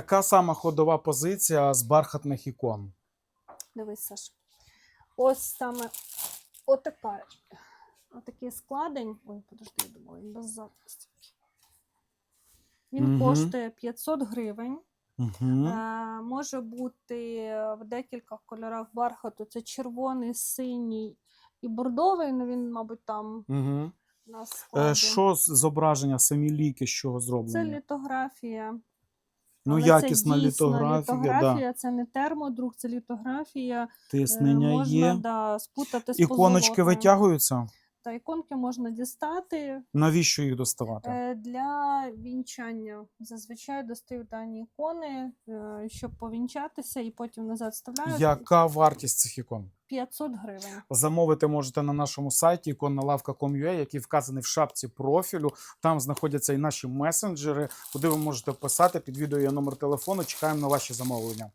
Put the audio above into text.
Яка сама ходова позиція з бархатних ікон? Дивись, Саш. Ось саме отака. Отакий складень. Ой, подожди, я думаю, він без запису. Він Мгм. коштує 500 гривень. Угу. Е, може бути в декількох кольорах бархату. Це червоний, синій і бордовий. Ну він, мабуть, там Угу. на складі. Е, що зображення, самі ліки, з чого Це літографія. Ну, Але якісна це дійсно літографія, да. літографія, це не термодрук, це літографія. Е, тиснення можна є. Да, спутати з Іконочки витягуються. Та іконки можна дістати Навіщо їх доставати? е, для вінчання. Зазвичай достають дані ікони, е, щоб повінчатися, і потім назад вставляють. Яка вартість цих ікон? 500 гривень. Замовити можете на нашому сайті іконналавка.com.ua, який вказаний в шапці профілю. Там знаходяться і наші месенджери, куди ви можете писати. Під відео є номер телефону. Чекаємо на ваші замовлення.